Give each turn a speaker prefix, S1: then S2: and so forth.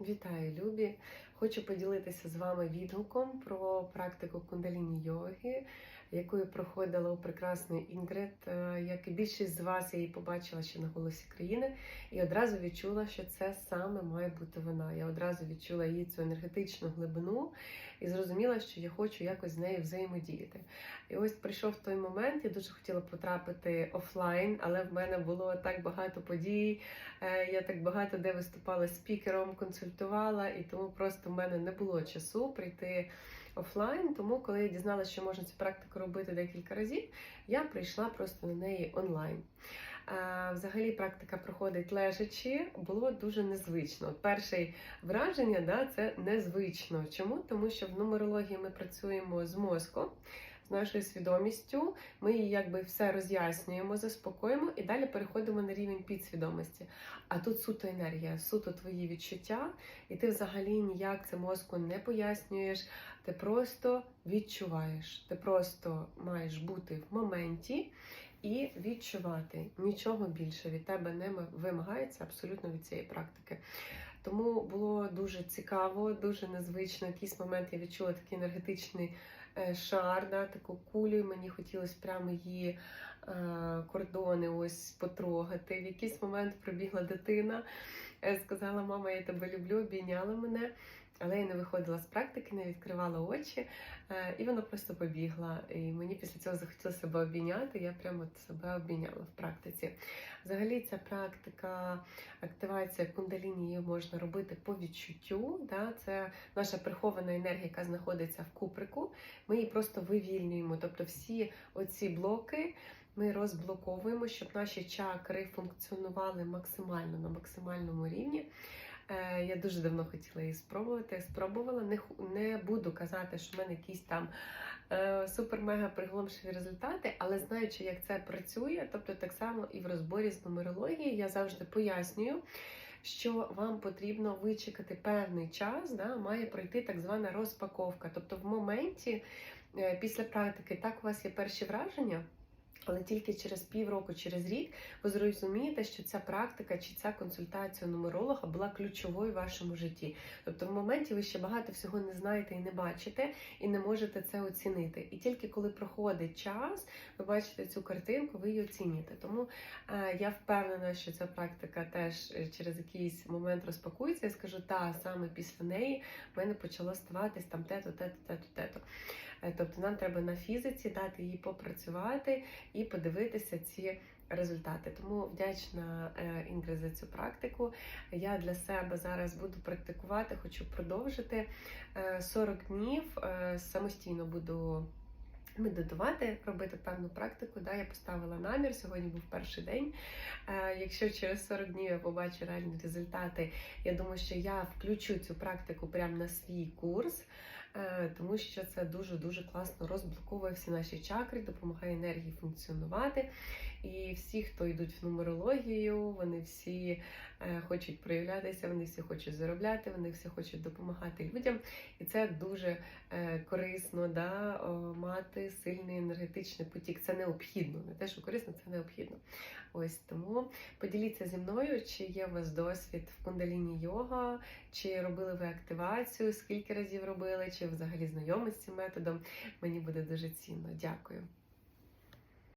S1: Вітаю, любі! Хочу поділитися з вами відгуком про практику кундаліні йоги, яку я проходила у прекрасної Інгрид. Е, Як і більшість з вас, я її побачила ще на голосі країни, і одразу відчула, що це саме має бути вона. Я одразу відчула її цю енергетичну глибину і зрозуміла, що я хочу якось з нею взаємодіяти. І ось прийшов той момент, я дуже хотіла потрапити офлайн, але в мене було так багато подій. Е, Я так багато де виступала спікером, консультувала, і тому просто в мене не було часу прийти офлайн. Тому, коли я дізналася, що можна цю практику робити декілька разів, я прийшла просто на неї онлайн. Е, Взагалі практика проходить лежачи, було дуже незвично. Перше враження да, це незвично. Чому? Тому що в нумерології ми працюємо з мозком, з нашою свідомістю. Ми її якби все роз'яснюємо, заспокоїмо і далі переходимо на рівень підсвідомості. А тут суто енергія, суто твої відчуття, і ти взагалі ніяк це мозку не пояснюєш. Ти просто відчуваєш, ти просто маєш бути в моменті і відчувати. Нічого більше від тебе не вимагається абсолютно від цієї практики. Тому було дуже цікаво, дуже незвично. В якийсь момент я відчула такий енергетичний шар, да, таку кулю, і мені хотілося прямо її е, кордони ось потрогати. В якийсь момент прибігла дитина, е, сказала, мама, я тебе люблю, обійняла мене. Але я не виходила з практики, не відкривала очі, е, і вона просто побігла. І мені після цього захотілося себе обійняти. Я прямо себе обійняла в практиці. Взагалі, ця практика активація кундаліні можна робити по відчуттю. Да? Це наша прихована енергія, яка знаходиться в куприку. Ми її просто вивільнюємо. Тобто, всі оці блоки. Ми розблоковуємо, щоб наші чакри функціонували максимально на максимальному рівні. Е, Я дуже давно хотіла її спробувати. Спробувала. Не, не буду казати, що в мене якісь там е, супер-мега приголомшливі результати, але знаючи, як це працює, тобто так само і в розборі з нумерології, я завжди пояснюю. Що вам потрібно вичекати певний час, да, має пройти так звана розпаковка. Тобто, в моменті е, після практики так у вас є перші враження, але тільки через півроку, через рік ви зрозумієте, що ця практика чи ця консультація нумеролога була ключовою в вашому житті. Тобто в моменті ви ще багато всього не знаєте і не бачите, і не можете це оцінити. І тільки коли проходить час, ви бачите цю картинку, ви її оцінюєте. Тому е, я впевнена, що ця практика теж е, через якийсь момент розпакується. Я скажу, та саме після неї в мене почало ставатись там те-то, те-то, те-то, те-то. Е, Тобто нам треба на фізиці дати їй попрацювати і подивитися ці результати. Тому вдячна Інгри за цю практику. Я для себе зараз буду практикувати, хочу продовжити Е, 40 днів. е, Самостійно буду. Медитувати, робити певну практику. Да, я поставила намір. Сьогодні був перший день. Е, якщо через 40 днів я побачу реальні результати, я думаю, що я включу цю практику прямо на свій курс, е, тому що це дуже дуже класно розблоковує всі наші чакри, допомагає енергії функціонувати. І всі, хто йдуть в нумерологію, вони всі е, хочуть проявлятися, вони всі хочуть заробляти, вони всі хочуть допомагати людям. І це дуже корисно да, о, сильний енергетичний потік. Це необхідно. Не те, що корисно, це необхідно. Ось тому поділіться зі мною, чи є у вас досвід в кундаліні йога, чи робили ви активацію, скільки разів робили, чи взагалі знайомі з цим методом. Мені буде дуже цінно. Дякую.